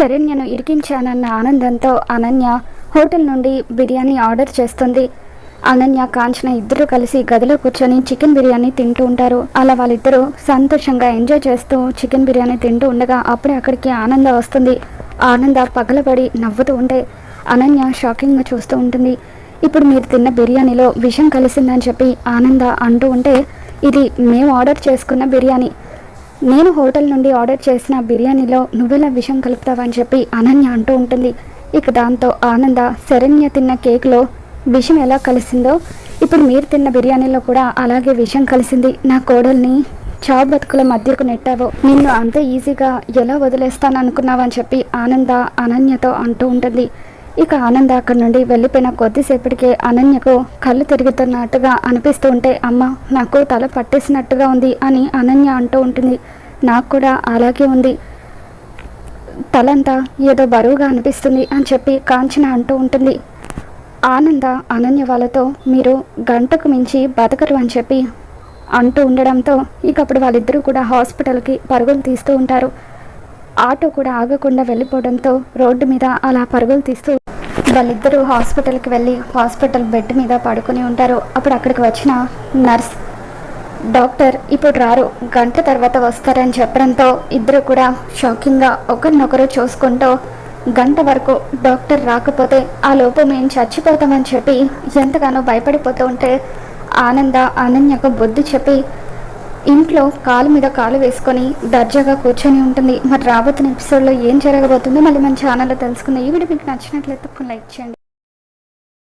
శరణ్యను ఇరికించానన్న ఆనందంతో అనన్య హోటల్ నుండి బిర్యానీ ఆర్డర్ చేస్తుంది. అనన్య కాంచన ఇద్దరు కలిసి గదిలో కూర్చొని చికెన్ బిర్యానీ తింటూ ఉంటారు. అలా వాళ్ళిద్దరూ సంతోషంగా ఎంజాయ్ చేస్తూ చికెన్ బిర్యానీ తింటూ ఉండగా అప్పుడే అక్కడికి ఆనంద వస్తుంది. ఆనంద పగలబడి నవ్వుతూ ఉంటే అనన్య షాకింగ్గా చూస్తూ ఉంటుంది. ఇప్పుడు మీరు తిన్న బిర్యానీలో విషం కలిసిందని చెప్పి ఆనంద అంటూ ఉంటే ఇది మేము ఆర్డర్ చేసుకున్న బిర్యానీ. నేను హోటల్ నుండి ఆర్డర్ చేసిన బిర్యానీలో నువ్వెలా విషం కలుపుతావని చెప్పి అనన్య అంటూ ఉంటుంది. ఇక దాంతో ఆనంద శరణ్య తిన్న కేక్లో విషం ఎలా కలిసిందో ఇప్పుడు మీరు తిన్న బిర్యానీలో కూడా అలాగే విషం కలిసింది. నా కోడల్ని చావు బతుకుల మధ్యకు నెట్టావో. నిన్ను అంత ఈజీగా ఎలా వదిలేస్తాను అనుకున్నావని చెప్పి ఆనంద అనన్యతో అంటూ ఉంటుంది. ఇక ఆనంద్ అక్కడి నుండి వెళ్ళిపోయిన కొద్దిసేపటికే అనన్యకు కళ్ళు తిరుగుతున్నట్టుగా అనిపిస్తూ ఉంటే అమ్మ నాకు తల పట్టేసినట్టుగా ఉంది అని అనన్య అంటూ ఉంటుంది. నాకు కూడా అలాగే ఉంది. తలంతా ఏదో బరువుగా అనిపిస్తుంది అని చెప్పి కాంచన అంటూ ఉంటుంది. ఆనంద అనన్య వాళ్ళతో మీరు గంటకు మించి బతకరు అని చెప్పి అంటూ ఉండడంతో ఇక అప్పుడు వాళ్ళిద్దరూ కూడా హాస్పిటల్కి పరుగులు తీస్తూ ఉంటారు. ఆటో కూడా ఆగకుండా వెళ్ళిపోవడంతో రోడ్డు మీద అలా పరుగులు తీస్తూ వాళ్ళిద్దరూ హాస్పిటల్కి వెళ్ళి హాస్పిటల్ బెడ్ మీద పడుకొని ఉంటారు. అప్పుడు అక్కడికి వచ్చిన నర్స్ డాక్టర్ ఇప్పుడు రారు. గంట తర్వాత వస్తారని చెప్పడంతో ఇద్దరు కూడా షాకింగ్గా ఒకరినొకరు చూసుకుంటూ గంట వరకు డాక్టర్ రాకపోతే ఆ లోపు మేము చచ్చిపోతామని చెప్పి ఎంతగానో భయపడిపోతూ ఉంటే ఆనంద అనన్యకు బుద్ధి చెప్పి ఇంట్లో కాలు మీద కాలు వేసుకొని దర్జాగా కూర్చొని ఉంటుంది. మరి రాబోతున్న ఎపిసోడ్లో ఏం జరగబోతుందో మళ్ళీ మన ఛానల్లో తెలుసుకుందాం. ఈ వీడియో మీకు నచ్చినట్లయితే లైక్ చేయండి.